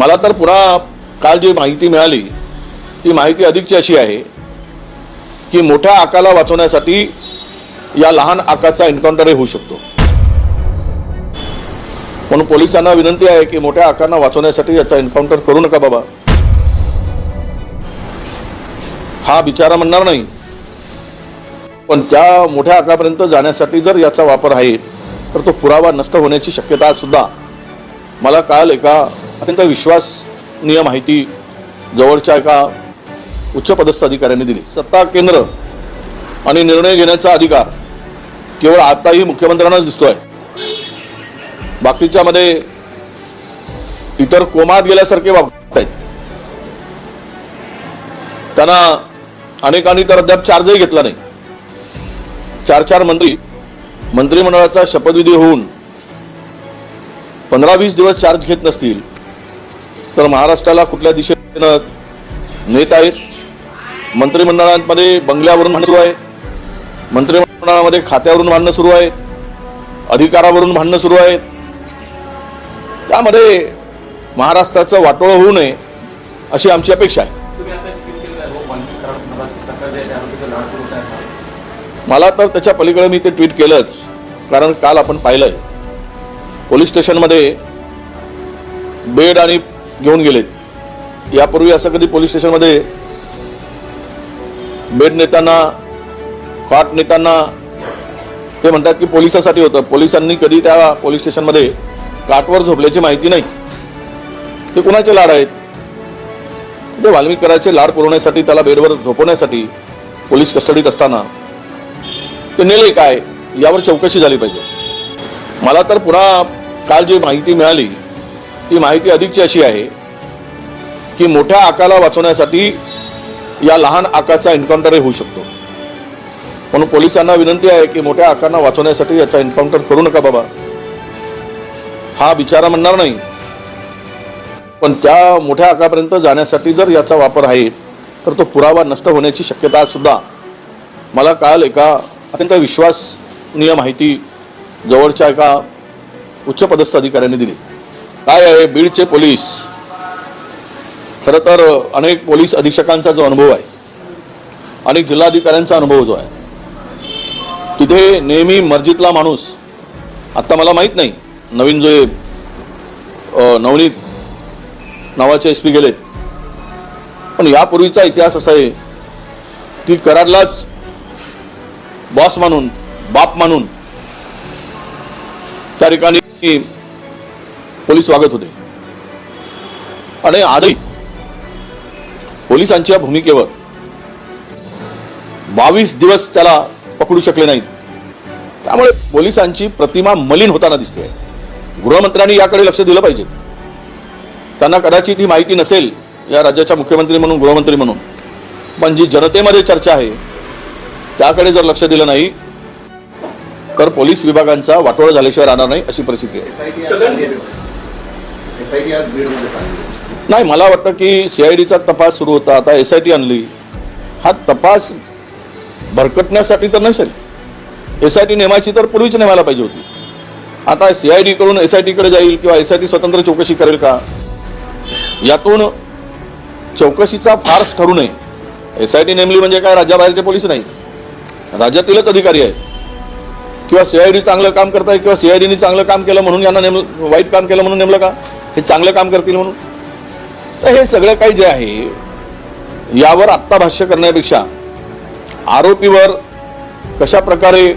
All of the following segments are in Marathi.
मला तर पुन्हा काल जी माहिती मिळाली ती माहिती अधिकची अशी आहे की मोठ्या आकाला वाचवण्यासाठी या लहान आकाचा एन्काउंटरही होऊ शकतो. म्हणून पोलिसांना विनंती आहे की मोठ्या आकांना वाचवण्यासाठी याचा एन्काउंटर करू नका बाबा. हा बिचारा म्हणणार नाही. पण त्या मोठ्या आकापर्यंत जाण्यासाठी जर याचा वापर आहे तर तो पुरावा नष्ट होण्याची शक्यता सुद्धा मला काल एका अत्यंत विश्वासनीय माहिती जवळच्या एका उच्चपदस्थ अधिकाऱ्यांनी दिली. सत्ता केंद्र आणि निर्णय घेण्याचा अधिकार केवळ आताही मुख्यमंत्र्यांनाच दिसतोय. बाकीच्या मध्ये इतर कोमात गेल्यासारखे वागत आहेत. त्यांना अनेकांनी तर अद्याप चार्जही घेतला नाही. चार चार मंत्री मंत्रिमंडळाचा शपथविधी होऊन पंधरा वीस दिवस चार्ज घेत नसतील तर महाराष्ट्राला कुठल्या दिशेनं नेत आहेत? मंत्रिमंडळांमध्ये बंगल्यावरून भांडण सुरू आहे. मंत्रिमंडळामध्ये खात्यावरून भांडणं सुरू आहे. अधिकारावरून भांडणं सुरू आहेत. त्यामध्ये महाराष्ट्राचं वाटोळं होऊ नये अशी आमची अपेक्षा आहे. आहे मला तर त्याच्या पलीकडे मी ते ट्विट केलंच कारण काल आपण पाहिलंय. पोलीस स्टेशनमध्ये बेड आणि घेऊन गेलेत. यापूर्वी असं कधी पोलीस स्टेशनमध्ये बेड नेताना खाट नेताना ते म्हणतात की पोलिसासाठी होतं. पोलिसांनी कधी त्या पोलीस स्टेशनमध्ये काटवर झोपल्याची माहिती नाही. ते कुणाचे लाड आहेत? ते वाल्मिकराचे लाड पुरवण्यासाठी त्याला बेडवर झोपवण्यासाठी पोलीस कस्टडीत असताना ते नेले काय? यावर चौकशी झाली पाहिजे. मला तर पुन्हा काल जी माहिती मिळाली ती माहिती अधिकची अशी आहे की मोठ्या आकाला वाचवण्यासाठी या लहान आकाचा एन्काउंटरही होऊ शकतो. म्हणून पोलिसांना विनंती आहे की मोठ्या आकांना वाचवण्यासाठी याचा एन्काउंटर करू नका बाबा. हा बिचारा म्हणणार नाही. पण त्या मोठ्या आकापर्यंत जाण्यासाठी जर याचा वापर आहे तर तो पुरावा नष्ट होण्याची शक्यता सुद्धा मला काल एका अत्यंत विश्वासनीय माहिती जवळच्या एका उच्चपदस्थ अधिकाऱ्यांनी दिली. काय आहे? बीडचे पोलीस. खरं तर अनेक पोलीस अधीक्षकांचा जो अनुभव आहे अनेक जिल्हाधिकाऱ्यांचा अनुभव जो आहे तिथे नेहमी मर्जीतला माणूस आत्ता मला माहीत नाही नवीन जे नवनीत नावाचे एस पी गेले पण यापूर्वीचा इतिहास असा आहे की कराडलाच बॉस मानून बाप मानून त्या ठिकाणी पोलीस वागत होते. आणि आजही पोलिसांच्या भूमिकेवर बावीस दिवस त्याला पकडू शकले नाहीत. त्यामुळे पोलिसांची प्रतिमा मलिन होताना दिसते. गृहमंत्र्यांनी याकडे लक्ष दिलं पाहिजे. त्यांना कदाचित ही माहिती नसेल या राज्याच्या मुख्यमंत्री म्हणून गृहमंत्री म्हणून. पण जी जनतेमध्ये चर्चा आहे त्याकडे जर लक्ष दिलं नाही तर पोलीस विभागांचा वाटोळा झाल्याशिवाय राहणार नाही अशी परिस्थिती आहे. एसआयटी आज बीडमध्ये चालली नाही मला वाटतं की सी आय डीचा तपास सुरू होता. आता एस आय टी आणली. हा तपास भरकटण्यासाठी तर नसेल. एस आय टी नेमायची तर पूर्वीच नेमायला पाहिजे होती. आता सी आय डीकडून एस आय टीकडे जाईल किंवा एस आय टी स्वतंत्र चौकशी करेल का? यातून चौकशीचा फार्स ठरू नये. एस आय टी नेमली म्हणजे काय? राज्याबाहेरचे पोलीस नाही. राज्यातीलच अधिकारी आहेत. किंवा सीआयडी चांगलं काम करताय किंवा सीआयडीने चांगलं काम केलं म्हणून यांना नेम वाईट काम केलं म्हणून नेमलं का? हे चांगलं काम करतील म्हणून? तर हे सगळं काही जे आहे यावर आत्ता भाष्य करण्यापेक्षा आरोपीवर कशा प्रकारे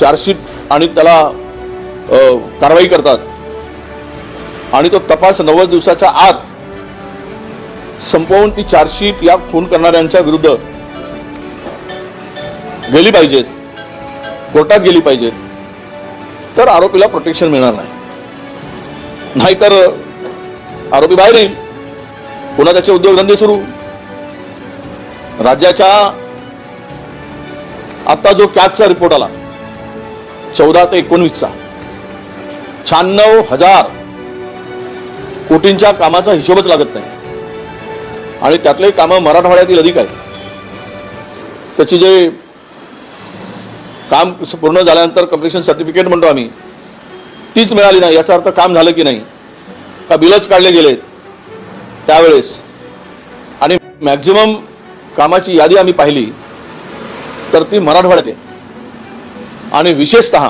चार्जशीट आणि त्याला कारवाई करतात आणि तो तपास नव्वद दिवसाच्या आत संपवून ती चार्जशीट या खून करणाऱ्यांच्या विरुद्ध गेली पाहिजेत. कोर्टात गेली पाहिजे तर आरोपीला प्रोटेक्शन मिळणार नाही. नाहीतर आरोपी बाहेर येईल. पुन्हा त्याचे उद्योगधंदे सुरू. राज्याच्या आता जो कॅबचा रिपोर्ट आला चौदा ते एकोणवीसचा शहाण्णव हजार कोटींच्या कामाचा हिशोबच लागत नाही. आणि त्यातले कामं मराठवाड्यातील अधिक आहेत. त्याची जे काम पूर्ण झाल्यानंतर कम्प्लिशन सर्टिफिकेट म्हणतो आम्ही. तीच मिळाली नाही याचा अर्थ काम झालं की नाही. का बिलच काढले गेलेत. त्यावेळेस. आणि मॅक्झिमम कामाची यादी आम्ही पाहिली तर ती मराठवाड्यात आहे. आणि विशेषतः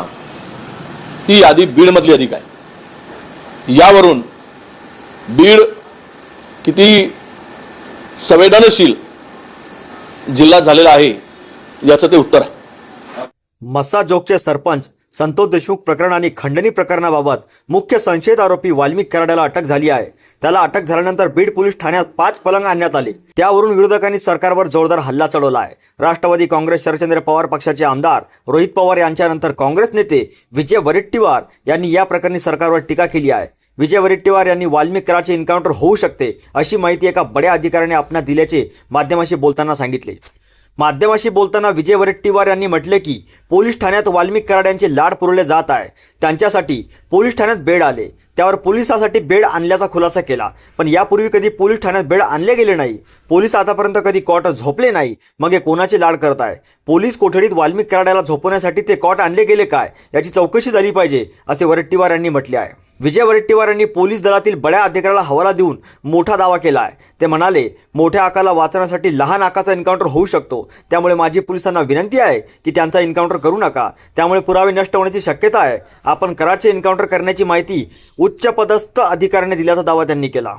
ती यादी बीडमधली अधिक आहे यावरून बीड किती संवेदनशील जिल्हा झालेला आहे याचं ते उत्तर आहे. मस्साजोगचे सरपंच संतोष देशमुख प्रकरण आणि खंडणी प्रकरणाबाबत मुख्य संशयित आरोपी वाल्मिक कराड्याला अटक झाली आहे. त्याला अटक झाल्यानंतर बीड पोलीस ठाण्यात पाच पलंग आणण्यात आले. त्यावरून विरोधकांनी सरकारवर जोरदार हल्ला चढवला आहे. राष्ट्रवादी काँग्रेस शरदचंद्र पवार पक्षाचे आमदार रोहित पवार यांच्यानंतर काँग्रेस नेते विजय वडेट्टीवार यांनी या प्रकरणी सरकारवर टीका केली आहे. विजय वडेट्टीवार यांनी वाल्मिक कराचे एन्काउंटर होऊ शकते अशी माहिती एका बड्या अधिकाऱ्याने आपणास दिल्याचे माध्यमाशी बोलताना सांगितले. माध्यमाशी बोलताना विजय वडेट्टीवार यांनी म्हटले की पोलीस ठाण्यात वाल्मिक कराड यांचे लाड पुरवले जात आहे. त्यांच्यासाठी पोलीस ठाण्यात बेड आले. त्यावर पोलिसासाठी बेड आणल्याचा खुलासा केला. पण यापूर्वी कधी पोलीस ठाण्यात बेड आणले गेले नाही. पोलीस आतापर्यंत कधी कॉट झोपले नाही. मग हे कोणाचे लाड करत आहे? पोलीस कोठडीत वाल्मिक कराड्याला झोपवण्यासाठी ते कॉट आणले गेले काय? याची चौकशी झाली पाहिजे असे वडेट्टीवार यांनी म्हटले आहे. विजय वडेट्टीवारांनी पोलीस दलातील बड्या अधिकाऱ्याला हवाला देऊन मोठा दावा केला आहे ते म्हणाले मोठ्या आकाला वाचण्यासाठी लहान आकाचा एन्काउंटर होऊ शकतो. त्यामुळे माझी पोलिसांना विनंती आहे की त्यांचा एन्काउंटर करू नका. त्यामुळे पुरावे नष्ट होण्याची शक्यता आहे. आपण कराचे एन्काउंटर करण्याची माहिती उच्च पदस्थ अधिकाऱ्याने दिल्याचा दावा त्यांनी केला.